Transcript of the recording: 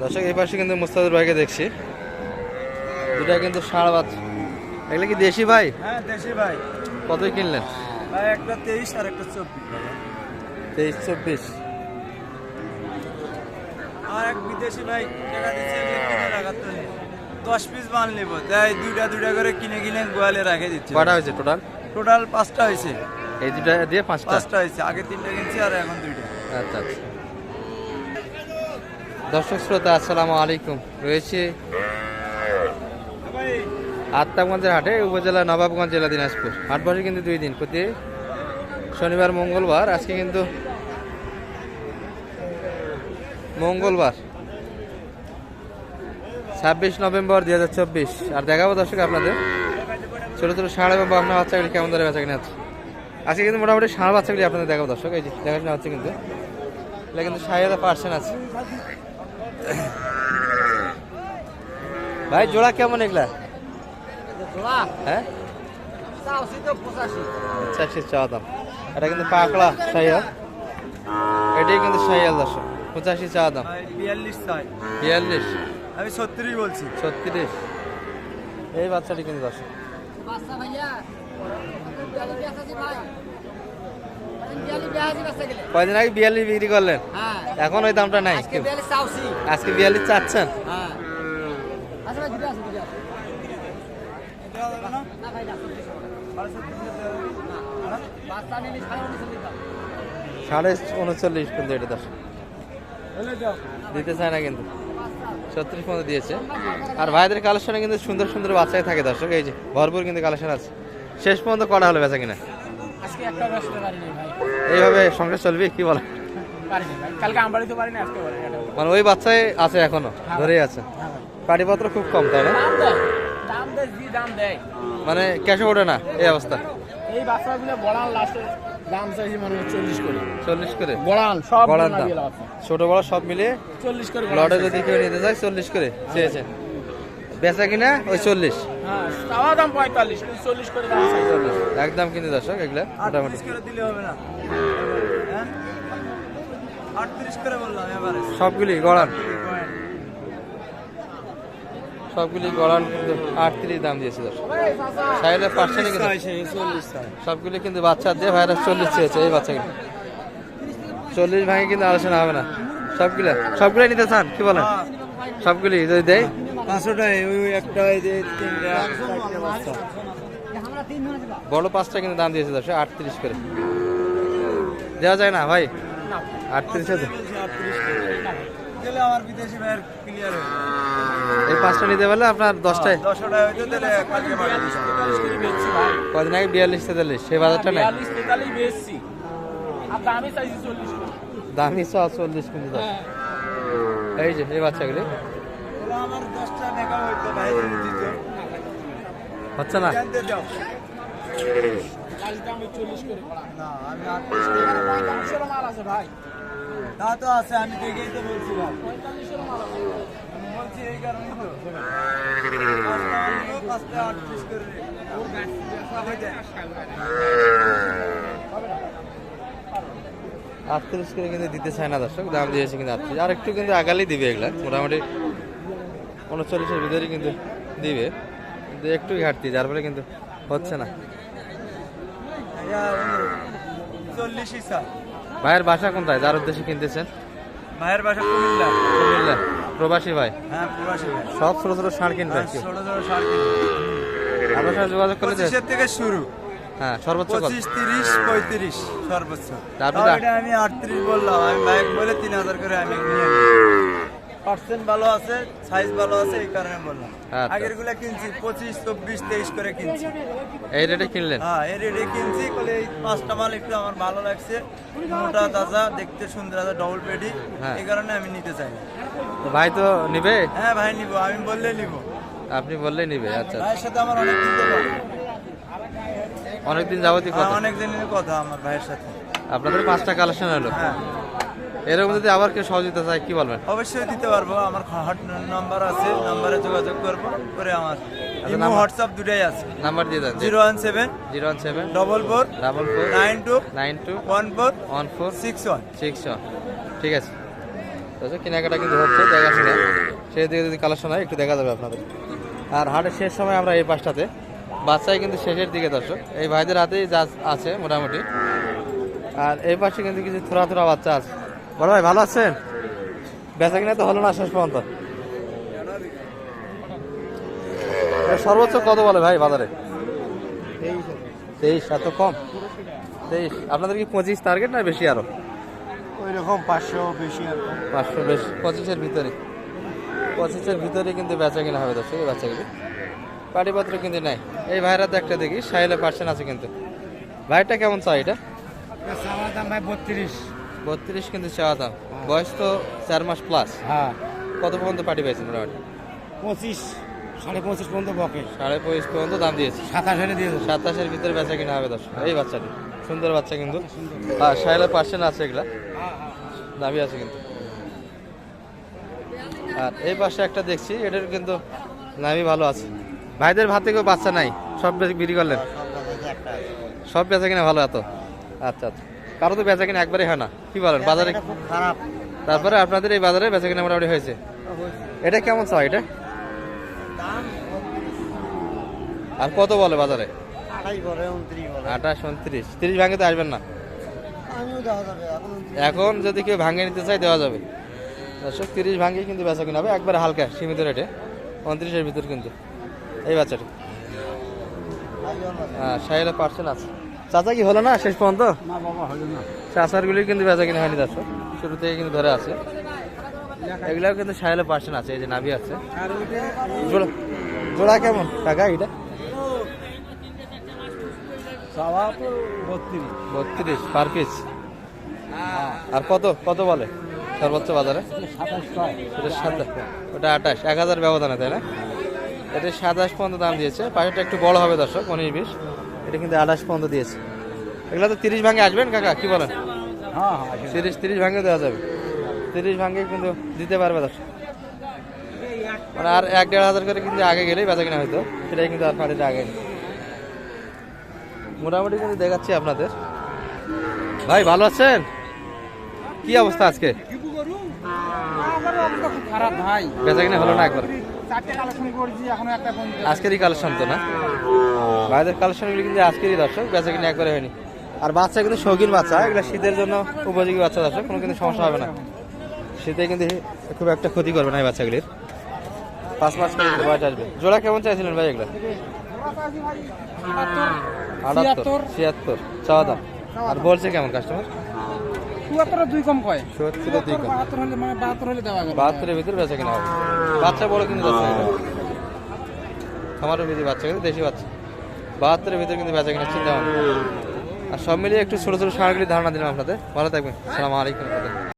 দর্শক এই পাশে কিন্তু মুস্তাদের ভাইকে দেখছি। দুটা কিন্তু ষাঁড় বাচ্চা এগুলো কি দেশি ভাই? হ্যাঁ দেশি ভাই। কতই কিনলেন? ভাই একটা তেইশ আর একটা চব্বিশ। তেইশ চব্বিশ। আর এক বিদেশি ভাই দিচ্ছে কিনে লাগাতে দশ পিস মাল নেব। তাই দুইটা দুইটা করে কিনে কিনে গোয়ালে রাখে দিচ্ছে। কটা হয়েছে টোটাল টোটাল পাঁচটা হয়েছে। এই দুটা দিয়ে পাঁচটা? পাঁচটা হয়েছে। আগে তিনটা কিনছি আর এখন দুইটা। আচ্ছা আচ্ছা। দর্শক শ্রোতা, আসসালামু আলাইকুম। রয়েছে আত্মাগঞ্জের হাটে, উপজেলা নবাবগঞ্জ জেলা দিনাজপুর। হাট বসে কিন্তু দুই দিন, প্রতি শনিবার, মঙ্গলবার, আজকে কিন্তু মঙ্গলবার, ছাব্বিশ নভেম্বর দুই হাজার চব্বিশ। আর দেখাবো দর্শক আপনাদের, ছোটো ছোটো ষাঁড় এবং বামনা বাচ্চাগুলি কেমন ধরে বেচা কিনে আছে আজকে কিন্তু মোটামুটি ষাঁড় বাচ্চাগুলি আপনাদের দেখাবো দর্শক, এই যে দেখাশোনা হচ্ছে কিন্তু। এটা কিন্তু ষাট হাজার পার্সেন্ট আছে। ভাই জোড়া কেমন এগুলা? হ্যাঁ? চাওয়া দাম। এটা কিন্তু পাকড়া সাইয়াল এটাই কিন্তু সাইয়াল দর্শক। পঁচাশি চাওয়া দাম। বিয়াল্লিশ বিয়াল্লিশ? আমি সত্তরই বলছি। ছত্রিশ? এই বাচ্চাটি কিন্তু দর্শক বাচ্চা ভাইয়া বিয়ালি বেচাছি ভাই বিয়ালি বেহাজি বেচা গেলে কয়দিন আগে বিয়াল্লিশ বিক্রি করলেন? হ্যাঁ। এখন ওই দামটা নাই আজকে বিয়ালি বিয়াল্লিশ চাচ্ছেন? সাড়ে উনচল্লিশ কিন্তু এটা দর্শক দিতে চায় না কিন্তু। ছত্রিশ পর্যন্ত দিয়েছে। আর ভাইদের কালেকশনে কিন্তু সুন্দর সুন্দর বাচ্চাই থাকে দর্শক। এই যে ভরপুর কিন্তু কালেকশন আছে। শেষ পর্যন্ত কটা হলো বেচা কিনা? আজকে একটা ব্যস্ত পারি নাই ভাই। এইভাবে সংসার চলবে কি বলে? পারি ভাই। কালকে আমবাড়ি তো পারি না আজকে পারি মানে ওই বাচ্চাই আছে এখনও ধরেই আছে। পাটিপত্র খুব কম তাই না? দাম দেয় দাম দেয় জি দাম দেয়। মানে ক্যাশে ওঠে না এই অবস্থা? এই বাচ্চাগুলো বড়ান লাস্টে দাম চাইছি মানে চল্লিশ করে। চল্লিশ করে? বড়ান সব বড়ান বড়ান দাম। ছোট বড় সব মিলিয়ে চল্লিশ করে লটে যদি কেউ নিতে চায় চল্লিশ করে চেয়েছে। বেচা কিনা ওই চল্লিশ। হ্যাঁ দাম পঁয়তাল্লিশ চল্লিশ করে দাম চল্লিশ একদম কিন্তু দর্শক এগুলা মোটামুটি। দিলে হবে না। হ্যাঁ? সবগুলি গড়ান। সবগুলি গড়ান। কিন্তু আটত্রিশ দাম দিয়েছে দর্শক। সাইডের পার্সেন্টে কিন্তু সবগুলি কিন্তু বাচ্চা দিয়ে ভাইরাস চল্লিশ চেয়েছে এই বাচ্চাগুলি চল্লিশ ভাঙে কিন্তু আলোচনা হবে না। সবগুলো সবগুলো নিতে চান কি বলেন? সবগুলি যদি দেয় পাঁচশোটাই ওই একটা এই যে তিনটা বড় পাঁচটা কিন্তু দাম দিয়েছে দশ আটত্রিশ করে। দেওয়া যায় না ভাই? আটত্রিশ হাজার হয়ে। এই পাঁচটা নিতে পারলে আপনার দশটায়? দিতাম। কদিন আগে বিয়াল্লিশ তেতাল্লিশ সেই বাজারটা নাই? দামি চল্লিশ কিন্তু দশ। এই যে এই বাচ্চাগুলি। হচ্ছে না? তা তো আছে আমি দেখেই তো বলছিলাম বলছি এই তো পাঁচটা করে আটত্রিশ করে কিন্তু দিতে চায় না দর্শক দাম দিয়েছে কিন্তু আটত্রিশ। আর একটু কিন্তু আগালেই দিবে এগুলা। মোটামুটি উনচল্লিশের ভিতরেই কিন্তু দিবে। কিন্তু একটু ঘাটতি যার ফলে কিন্তু হচ্ছে না। ইয়া, ভাইয়ের বাসা কোনটায়? যার উদ্দেশ্যে কিনতেছেন? ভাইয়ের বাসা কুমিল্লা। কুমিল্লা। প্রবাসী ভাই? হ্যাঁ প্রবাসী ভাই। সব ছোট ছোট ষাঁড় কিনবেন আর কি। ছোট ছোট সার কিনবো। আপনার সাথে যোগাযোগ করলে পঁচিশের থেকে শুরু। হ্যাঁ সর্বোচ্চ পঁচিশ তিরিশ পঁয়ত্রিশ সর্বোচ্চ। তারপরে আমি আটত্রিশ বললাম। আমি বাইক বলে তিন হাজার করে আমি নিয়ে পার্সেন্ট ভালো আছে সাইজ ভালো আছে এই কারণে বললাম। আচ্ছা। আগেরগুলা কিনছি পঁচিশ চব্বিশ তেইশ করে কিনছি। এই রেটে কিনলেন? হ্যাঁ এর রেডি কিনছি বলে এই পাঁচটা মাল একটু আমার ভালো লাগছে। মোটা তাজা দেখতে সুন্দর আছে ডবল পেডি হ্যাঁ। এই কারণে আমি নিতে চাই ভাই তো নিবে? হ্যাঁ ভাই নিব। আমি বললে নিব। আপনি বললেই নিবে আচ্ছা ভাইয়ের সাথে আমার অনেক দিন অনেকদিন যাবতীয় কথা। অনেক দিনের কথা আমার ভাইয়ের সাথে। আপনাদের পাঁচটা কালেকশন হলো? হ্যাঁ। এরকম যদি আবার কেউ সহযোগিতা চায় কি বলবেন? অবশ্যই দিতে পারব। আমার হট নাম্বার আছে নাম্বারে যোগাযোগ করব করে আমার ইমো হোয়াটসঅ্যাপ দুটাই আছে। নাম্বার দিয়ে দেন zero one seven zero one seven double four double four nine two nine two one four one four six one six one ঠিক আছে। আচ্ছা কেনাকাটা কিন্তু হচ্ছে দেখাশোনা সেই দিকে যদি কালেকশন হয় একটু দেখা যাবে আপনাদের। আর হাটের শেষ সময় আমরা এই পাশটাতে। বাচ্চাই কিন্তু শেষের দিকে দর্শক। এই ভাইদের হাতেই যা আছে মোটামুটি। আর এই পাশে কিন্তু কিছু থোড়া থোড়া বাচ্চা আছে। বড় ভাই ভালো আছেন? বেচা কিনা তো হলো না শেষ পর্যন্ত। সর্বোচ্চ কত বলে ভাই বাজারে? তেইশ এত কম। তেইশ আপনাদের কি পঁচিশ টার্গেট না বেশি আরও? ওই রকম পাঁচশো বেশি আর পাঁচশো বেশি পঁচিশের ভিতরে। পঁচিশের ভিতরে কিন্তু বেচা কিনা হবে দর্শক এই বাচ্চাগুলি। পাটিপত্র কিন্তু নাই। এই ভাইরা তো একটা দেখি সাইলে পার্সেন্ট আছে কিন্তু। ভাইটা কেমন চাই এটা? আমার দাম ভাই বত্রিশ। বত্রিশ কিন্তু চাওয়া দাম। বয়স তো চার মাস প্লাস হ্যাঁ। কত পর্যন্ত পাটি পাইছেন মোটামুটি? পঁচিশ সাড়ে পঁচিশ পর্যন্ত বকে। সাড়ে পঁচিশ পর্যন্ত দাম দিয়েছে। সাতাশ হাজার দিয়ে দেবো। সাতাশের ভিতরে বেচা কিনা হবে দর্শক। এই বাচ্চাটি সুন্দর বাচ্চা কিন্তু। হ্যাঁ সাইলে পার্সেন্ট আছে এগুলা? দামি আছে কিন্তু। আর এই পাশে একটা দেখছি এটার কিন্তু নামি ভালো আছে। ভাইদের ভাত কেউ বাচ্চা নাই? সব বেচে- বিক্রি করলেন? সব বেচা কিনা ভালো এত? আচ্ছা আচ্ছা। কারও তো বেচা কিনা একবারই হয় না। কি বলেন বাজারে খুব খারাপ। তারপরে আপনাদের এই বাজারে বেচা কিনা মোটামুটি হয়েছে। এটা কেমন চাও এটা? আর কত বলে বাজারে? আঠাশ উনত্রিশ তিরিশ ভাঙে তো আসবেন না। এখন যদি কেউ ভাঙে নিতে চাই দেওয়া যাবে। দর্শক তিরিশ ভাঙে কিন্তু বেচা কিনা হবে একবারে হালকা সীমিত রেটে। উনত্রিশের ভিতর কিন্তু। এই বাচ্চাটি। হ্যাঁ সাইলে পার্সেন্ট আছে। চাচা কি হলো না শেষ পর্যন্ত? না বাবা হলো না। চাচারগুলি কিন্তু বেচা কিনে হয়নি দর্শক শুরু থেকে কিন্তু ধরে আছে। এগুলাও কিন্তু সাইলে পার্সেন্ট আছে এই যে নাভি আছে। জোড়া জোড়া কেমন? টাকা এটা বত্রিশ। পার পিস আর কত কত বলে সর্বোচ্চ বাজারে? ওটা আঠাশ। এক হাজার ব্যবধানে তাই না? এটা সাতাশ পর্যন্ত দাম দিয়েছে। পাশেরটা একটু বড় হবে দর্শক উনিশ বিশ। এটা কিন্তু আঠাশ পর্যন্ত দিয়েছে। এগুলো তো তিরিশ ভাঙে আসবেন কাকা কি বলেন? হ্যাঁ তিরিশ তিরিশ ভাঙে দেওয়া যাবে। তিরিশ ভাঙে কিন্তু দিতে পারবে দর্শক। মানে আর এক দেড় হাজার করে কিন্তু আগে গেলেই বেচা কিনা হয়তো সেটাই কিন্তু আর পানিটা আগে মোটামুটি কিন্তু দেখাচ্ছি আপনাদের। ভাই ভালো আছেন? কি অবস্থা আজকে? বেচা কিনা হলো না একবার? আজকেরই কালেকশন তো না? ভাইদের কালেকশনগুলি কিন্তু আজকেরই দর্শক বেচা কিনা একবারে হয়নি। আর বাচ্চা কিন্তু শৌখিন বাচ্চা এগুলো শীতের জন্য উপযোগী বাচ্চা দর্শক কোনো কিন্তু সমস্যা হবে না। শীতে কিন্তু খুব একটা ক্ষতি করবে না এই বাচ্চাগুলির। পাঁচ মাস বয়স আসবে। জোড়া কেমন চাইছিলেন ভাই এগুলো? আটাত্তর ছিয়াত্তর। চাওয়া দাম। আর বলছে কেমন কাস্টমার চুয়াত্তর দুই কম কয়? সত্তর দুই কম। বাহাত্তর হলে মানে বাহাত্তর হলে দেওয়া গেল বাহাত্তরের ভিতরে বেচা কিনা হবে। বাচ্চা বড় কিন্তু যাচ্ছে আমারও বাচ্চা কিন্তু দেশি বাচ্চা। বাহাত্তরের ভিতরে কিন্তু বেচা কিনা চিন্তা ভাবনা। আর সব মিলিয়ে একটু ছোট ছোট সারগুলি ধারণা দিলাম আপনাদের। ভালো থাকবেন। সালাম আলাইকুম